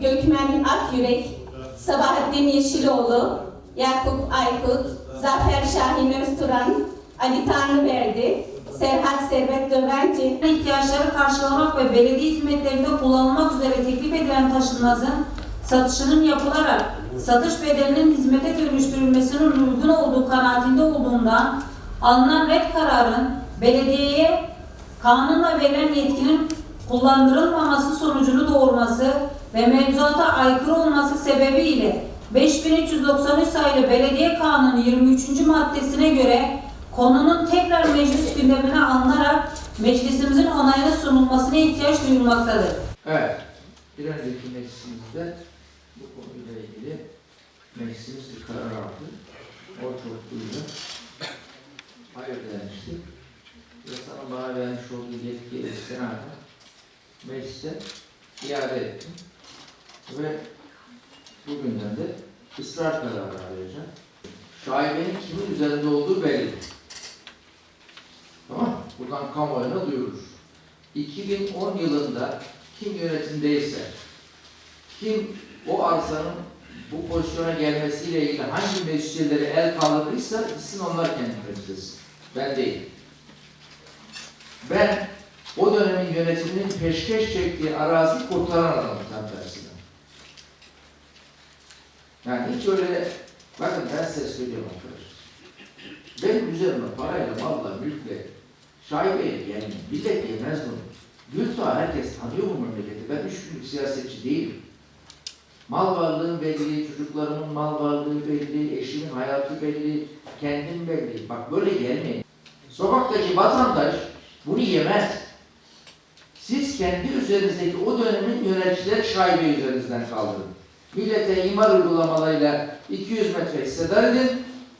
Gökmen Akyürek, Sabahattin Yeşiloğlu, Yakup Aykut, Zafer Şahin Özturan, Ali Tanrıverdi, Serhat Servet Dövenci, ihtiyaçları karşılamak ve belediye hizmetlerinde kullanılmak üzere teklif edilen taşınmazın satışının yapılarak satış bedelinin hizmete dönüştürülmesinin uygun olduğu kanaatinde olduğundan alınan red kararın belediyeye kanunla verilen yetkinin kullandırılmaması sonucunu doğurması ve mevzuata aykırı olması sebebiyle 5393 sayılı Belediye Kanunu 23. maddesine göre konunun tekrar meclis gündemine alınarak meclisimizin onayına sunulmasına ihtiyaç duyulmaktadır. Evet. Bir önceki meclisimizde bu konuyla ilgili meclisimiz bir karar aldı. O çokluğuyla hayır demişti. Yasanın bana vermiş olduğu yetkiyle senada meclise iade ettim. Ve bugünden de ısrar kararı arayacağım. Şaibenin kimin üzerinde olduğu belli. Tamam? Buradan kamuoyuna duyurur. 2010 yılında kim yönetimdeyse, kim o arsanın bu pozisyona gelmesiyle ilgili hangi mesuliyetleri el kaldırdıysa gitsin onlar kendi temsilcisi. Ben değil. Ben o dönemin yönetiminin peşkeş çektiği arazi kurtaran adamım tam tersine. Yani hiç öyle, bakın ben size söylüyorum arkadaşlar. Benim üzerime parayla, malla, mülkle, şaibeyle yani millet yemez bunu. Gülta herkes tanıyor bu memleketi. Ben üç günlük siyasetçi değilim. Mal varlığım belli, çocuklarımın mal varlığı belli, eşimin hayatı belli, kendim belli. Bak böyle gelmeyin. Sokaktaki vatandaş bunu yemez. Siz kendi üzerinizdeki o dönemin yöneticileri şaibe üzerinizden kaldırın. Millete imar uygulamalarıyla 200 metre hissedar edin,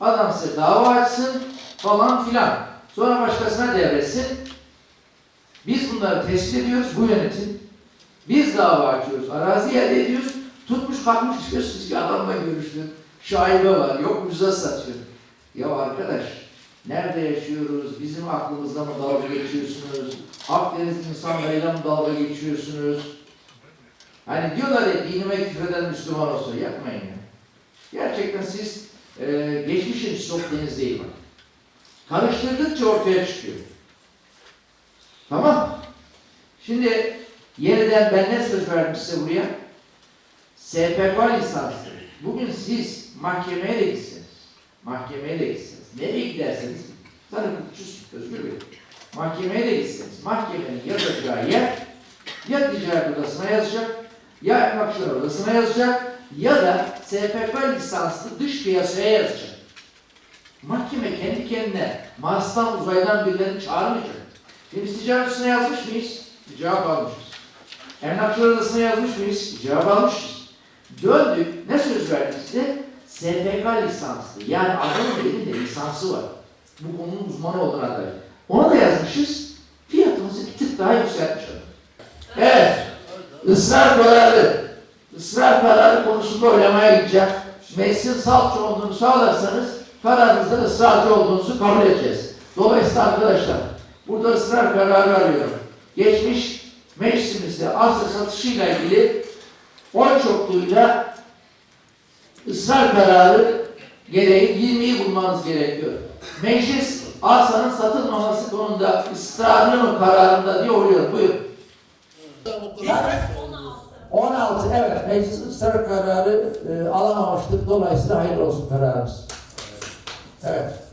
adam size dava açsın falan filan. Sonra başkasına devretsin. Biz bunları tespit ediyoruz, bu yönetim. Biz dava açıyoruz, arazi elde ediyoruz. Tutmuş kalkmış diyorsunuz ki adamla görüştüm. Şaibe var, yok ucuza satıyor. Ya arkadaş, nerede yaşıyoruz? Bizim aklımızda mı dalga geçiyorsunuz? Akdeniz insanlarıyla mı dalga geçiyorsunuz? Hani diyorlar ya dinime küfreden Müslüman olsa yapmayın ya. Gerçekten siz e, geçmişin deniz değil bak. Karıştırdıkça ortaya çıkıyor. Tamam. Şimdi yeniden ben ne söz verdim size buraya? SPK lisansı. Bugün siz mahkemeye de gitseniz, mahkemeye de gitseniz, nereye giderseniz, zaten hukukçusun Özgür Bey. Mahkemeye de gitseniz, mahkemenin yazacağı yer ya ticaret odasına yazacak, ya emlakçılar odasına yazacak, ya da SPK lisanslı dış piyasaya yazacak. Mahkeme kendi kendine Mars'tan uzaydan birilerini çağırmayacak. Şimdi biz ticaret odasına yazmış mıyız? Cevap almışız. Emlakçılar odasına yazmış mıyız? Cevap almışız. Döndük, ne söz verdik size? SPK lisanslı. Yani adamın elinde lisansı var. Bu konunun uzmanı olduğuna dair. Ona da yazmışız. Fiyatımızı bir tık daha yükseltmiş adam. Evet. Israr kararı. Israr kararı konusunda oylamaya gideceğim. Meclisin salt çoğunluğunu sağlarsanız kararınızda ısrarcı olduğunuzu kabul edeceğiz. Dolayısıyla arkadaşlar burada ısrar kararı arıyorum. Geçmiş meclisimizde arsa satışıyla ilgili oy çokluğuyla ısrar kararı gereği 20'yi bulmanız gerekiyor. Meclis arsanın satılmaması konusunda ısrarlı mı kararında diye oluyor. Buyur. 16 evet meclis ısrar kararı e, alamamıştık. Dolayısıyla hayırlı olsun kararımız. Evet.